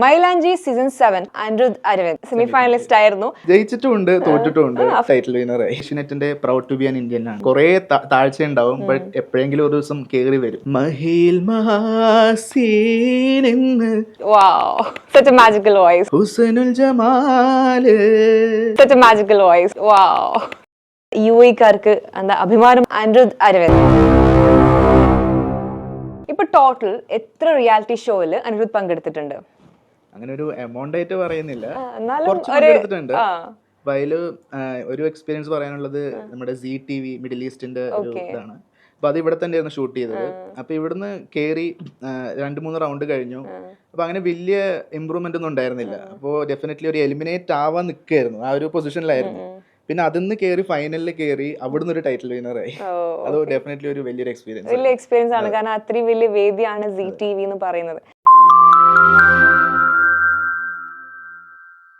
Mylanchi season seven Anirudh Aravind. Semi finalist ആയിരുന്നു ജയിച്ചിട്ടുണ്ട് തോറ്റിട്ടുണ്ട് title winner ഏഷ്യനെറ്റിന്റെ proud to be an Indian ആണ്. കുറെ താഴ്ച ഉണ്ടാവും ബട്ട് എപ്പോഴെങ്കിലും ഒരു ദിവസം കേറി വരും. മഹിൽ മഹാസീനെന്ന് വാവ് a magical voice. ഹുസനുൽ ജമാൽ. മാജിക്കൽ വോയിസ് വാവ് യു എക്കാർക്ക് എന്താ അഭിമാനം? അനിരുദ്ധ് അരവിന്ദ്. ഇപ്പൊ ടോട്ടൽ എത്ര റിയാലിറ്റി ഷോയിൽ അനിരുദ്ധ് പങ്കെടുത്തിട്ടുണ്ട്? അങ്ങനെ ഒരു എമൗണ്ട് ആയിട്ട് പറയുന്നില്ല. കുറച്ച്. അപ്പൊ അതിൽ ഒരു എക്സ്പീരിയൻസ് പറയാനുള്ളത് നമ്മുടെ സി ടി വി മിഡിൽ ഈസ്റ്റിന്റെ ഒരു. ഇതാണ്. അപ്പൊ അത് ഇവിടെ തന്നെയായിരുന്നു ഷൂട്ട് ചെയ്തത്. അപ്പൊ ഇവിടുന്ന് കേറി ആ, രണ്ട് മൂന്ന് റൗണ്ട് കഴിഞ്ഞു. അപ്പൊ അങ്ങനെ വലിയ ഇമ്പ്രൂവ്മെന്റ് ഒന്നും ഉണ്ടായിരുന്നില്ല. അപ്പോൾ ഡെഫിനറ്റ്ലി ഒരു എലിമിനേറ്റ് ആവാൻ നിൽക്കുകയായിരുന്നു ആ ഒരു പൊസിഷനിലായിരുന്നു പിന്നെ അതിന്ന് കയറി ഫൈനലിൽ കയറി അവിടുന്ന് ഒരു ടൈറ്റിൽ വിന്നറായി ആയി. അത് ഡെഫിനറ്റ്ലി ഒരു വലിയൊരു എക്സ്പീരിയൻസ് വലിയ എക്സ്പീരിയൻസ് ആണ്. കാരണം അത്രയും വലിയ വേദിയാണ് സി ടി വി എന്ന് പറയുന്നത്.